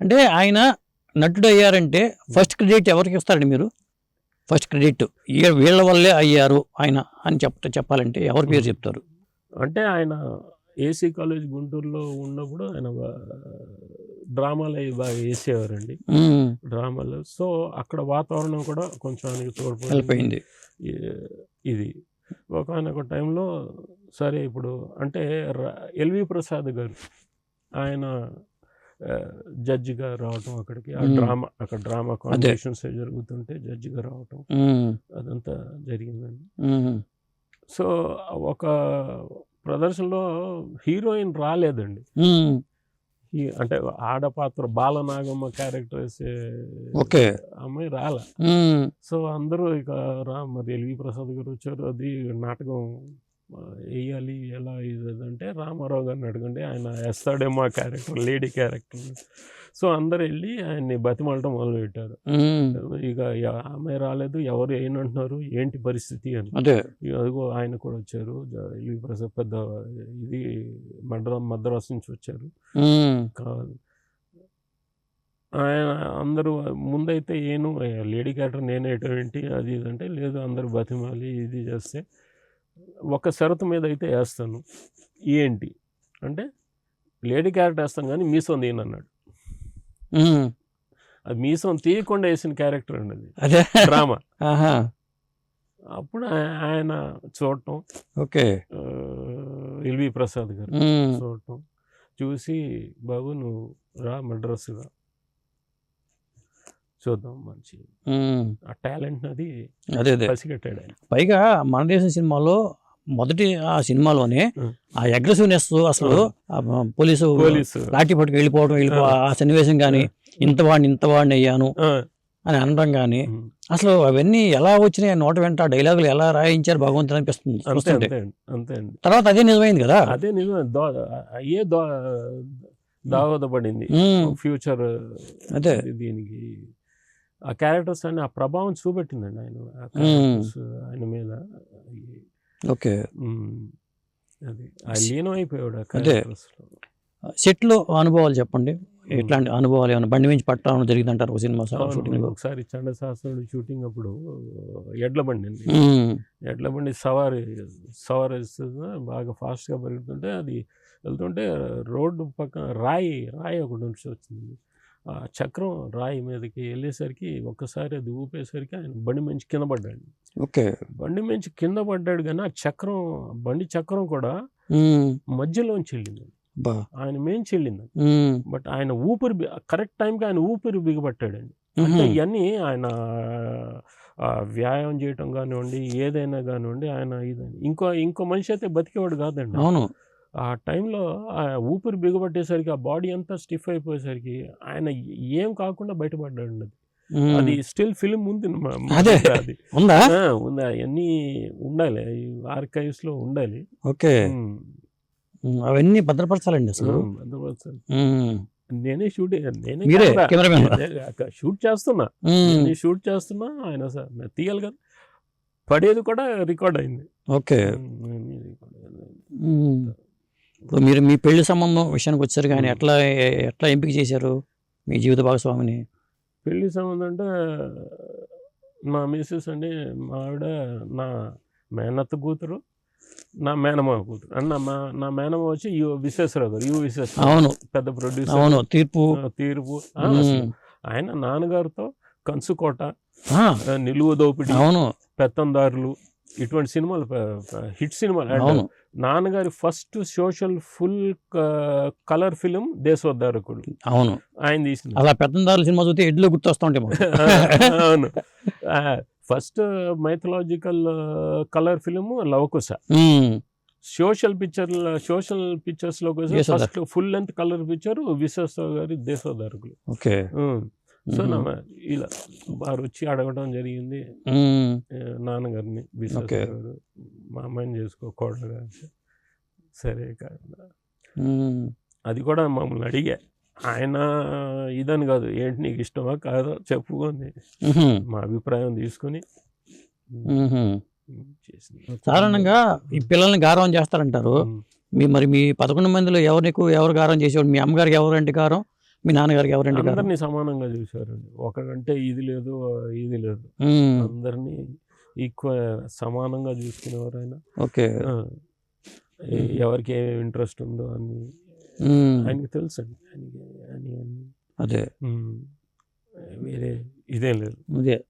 అంటే ఆయన నటుడు అయ్యారంటే ఫస్ట్ క్రెడిట్ ఎవరికి ఇస్తారండి మీరు? ఫస్ట్ క్రెడిట్ వీళ్ళ వల్లే అయ్యారు ఆయన అని చెప్తా చెప్పాలంటే ఎవరి పేరు చెప్తారు? అంటే ఆయన ఏసీ కాలేజ్ గుంటూరులో ఉన్నప్పుడు ఆయన డ్రామాలు అవి బాగా వేసేవారండి. డ్రామాలు. సో అక్కడ వాతావరణం కూడా కొంచెం ఆయనకి హెల్ప్ తోడ్పడింది. అయింది ఈ- ఇది. ఒకనొక టైంలో సరే ఇప్పుడు అంటే ఎల్వి ప్రసాద్ గారు ఆయన జడ్జిగా రావటం అక్కడికి ఆ. డ్రామా అక్కడ డ్రామా కాంపిటీషన్స్ జరుగుతుంటే జడ్జిగా రావటం అదంతా జరిగిందండి. సో ఒక ప్రదర్శనలో హీరోయిన్ రాలేదండి. అంటే ఆడపాత్ర బాలనాగమ్మ క్యారెక్టర్ వేసే ఓకే. అమ్మాయి రాల. సో అందరూ ఇక రా మరి ఎల్వి ప్రసాద్ గారు వచ్చారు అది నాటకం వేయాలి ఎలా అంటే రామారావు గారిని అడగండి. ఆయన వేస్తాడేమో ఆ క్యారెక్టర్ లేడీ క్యారెక్టర్. సో అందరు వెళ్ళి ఆయన్ని బతిమాలటం మొదలుపెట్టారు. ఇక ఆమె రాలేదు ఎవరు ఏమంటున్నారు ఏంటి పరిస్థితి అని. అదిగో ఆయన కూడా వచ్చారు. ప్రసాద్ పెద్ద ఇది మద్రా మద్రాసు నుంచి వచ్చారు. ఆయన అందరూ ముందైతే ఏను లేడీ క్యారెక్టర్ నేనే ఏంటి అది ఇది అంటే లేదు అందరూ బతిమాలి ఇది చేస్తే ఒక షరతు మీద అయితే వేస్తాను. ఏంటి? అంటే లేడీ క్యారెక్టర్ వేస్తాను కానీ మీసం తీయను అన్నాడు అది మీసం తీయకుండా వేసిన క్యారెక్టర్ అండి అది. అదే. డ్రామా. అప్పుడు ఆయన చూడటం. ఓకే. ఎల్వి ప్రసాద్ గారు చూడటం. చూసి బాబు నువ్వు రా మద్రాసుగా చూద్దాం మంచి ఆ టాలెంట్ అది అదే అదే. పసిగట్టాడు ఆయన. పైగా మన దేశం సినిమాలో మొదటి ఆ సినిమాలోనే. ఆ. అగ్రెసివ్నెస్ అసలు పోలీసు పోలీసు. లాఠీ పట్టుకు వెళ్ళిపోవడం వెళ్ళిపో ఆ. సన్నివేశం కానీ ఇంత వాడిని ఇంత వాడిని అయ్యాను అని అనడం కానీ. అసలు అవన్నీ ఎలా వచ్చినాయి నోట వెంట డైలాగులు ఎలా రాయించారు భగవంతుడు అనిపిస్తుంది అంతే అండి. తర్వాత అదే నిజమైంది కదా? అదే నిజమే. దో అయ్యే దో దావదపడింది. ఉం, ఫ్యూచర్ అదే. దీనికి ఆ క్యారెక్టర్స్ అని ఆ ప్రభావం చూపెట్టిందండి ఆయన. ఆయన మీద ఓకే. అది లీనం అయిపోయాడు. సెట్లో అనుభవాలు చెప్పండి. ఎట్లాంటి అనుభవాలు ఏమైనా బండి మించి పట్టడం జరిగిందంటారు ఒక సినిమా షూటింగ్ ఒకసారి చండ శాస్త్రుడు షూటింగ్ అప్పుడు ఎడ్ల బండి అండి. ఎడ్ల బండి సవారి సవారి బాగా ఫాస్ట్గా పెరుగుతుంటే అది వెళ్తుంటే రోడ్డు పక్కన రాయి రాయి ఒకటి నుంచి వచ్చింది. చక్రం రాయి మీదకి వెళ్ళేసరికి ఒక్కసారి అది ఊపేసరికి ఆయన బండి మంచి కింద పడ్డాడు. ఓకే. బండి మంచి కింద పడ్డాడు కానీ ఆ చక్రం బండి చక్రం కూడా మధ్యలోంచి వెళ్ళింది ఆయన మేంచి వెళ్ళింది బట్ ఆయన ఊపిరి కరెక్ట్ టైంకి ఆయన ఊపిరి బిగపట్టాడండి అంటే ఉహుం, ఇవన్నీ ఆయన వ్యాయామం చేయటం కానివ్వండి ఏదైనా కానివ్వండి ఆయన ఇదని ఇంకో ఇంకో మనిషి అయితే బతికేవాడు కాదండి. అవును. ఆ టైంలో ఆ ఊపిరి బిగబట్టేసరికి ఆ బాడీ అంతా స్టిఫ్ అయిపోయేసరికి ఆయన ఏం కాకుండా బయటపడ్డాడు అది. అది స్టిల్ ఫిల్మ్ ఉంది అదే. అది. ఉందా? అవన్నీ ఉండాలి ఆర్కైవ్స్లో ఉండాలి. ఓకే. అవన్నీ భద్రపరచాలండి అసలు. ఉం, నేనే షూట్ నేనే షూట్ చేస్తున్నా. నేను షూట్ చేస్తున్నా ఆయన సార్ తీయాలి కదా. పడేది కూడా రికార్డ్ అయింది. ఓకే. ఇప్పుడు మీరు మీ పెళ్ళి సంబంధం విషయానికి వచ్చారు కానీ. ఎట్లా ఎట్లా ఎంపిక చేశారు మీ జీవిత భాగస్వామిని? పెళ్ళి సంబంధం అంటే మా మిస్సెస్ అండి మా ఆవిడ నా మేనత్త కూతురు నా మేనమావ కూతురు. అండ్ నా మా నా మేనమావ వచ్చి యు విశ్వేశ్వరరావు గారు యు విశ్వేశ్వర అవును. పెద్ద ప్రొడ్యూసర్ అవును తీర్పు. తీర్పు. ఆయన నాన్నగారితో కంచుకోట నిలువ దోపిడి అవును. పెత్తందారులు ఇటువంటి సినిమాలు హిట్ సినిమాలు అండ్ నాన్నగారి first social full colour film Desoddharakudu. అవును. ఆయన తీసింది. అలా పెద్దందారుల సినిమా చూస్తే ఎడ్లు గుర్తొస్తూ ఉంటాయి మాకు. అవును. First mythological colour film Lavakusa. Social picture social పిక్చర్స్లో first full length colour picture Visweswara గారి దేశోద్ధారకులు. ఓకే. సో నా ఇలా వారు వచ్చి అడగడం జరిగింది. నాన్నగారిని Okay. గారు మా అమ్మాయిని చేసుకో కోడలుగా అంటే, సరే కాదు అది కూడా మమ్మల్ని అడిగా. ఆయన ఇదని కాదు ఏంటి నీకు ఇష్టమా కాదో చెప్పుకొని మా అభిప్రాయం తీసుకొని సాధారణంగా ఈ పిల్లల్ని గారం చేస్తారంటారు. మీ మరి మీ పదకొండు మందిలో ఎవరు నీకు ఎవరు గారం చేసేవాడు? మీ అమ్మగారికి ఎవరు అంటే గారం? మీ నాన్నగారికి ఎవరండి అందరినీ సమానంగా చూశారండి. ఒకడంటే ఇది లేదు ఇది లేదు. అందరినీ ఈక్వల్ సమానంగా చూసుకునేవారు ఆయన ఓకే ఎవరికి ఏమేమి ఇంట్రెస్ట్ ఉందో అని. ఆయనకి తెలుసు అండి ఆయనకి అని అదే. వేరే ఇదేం లేదు. అదే.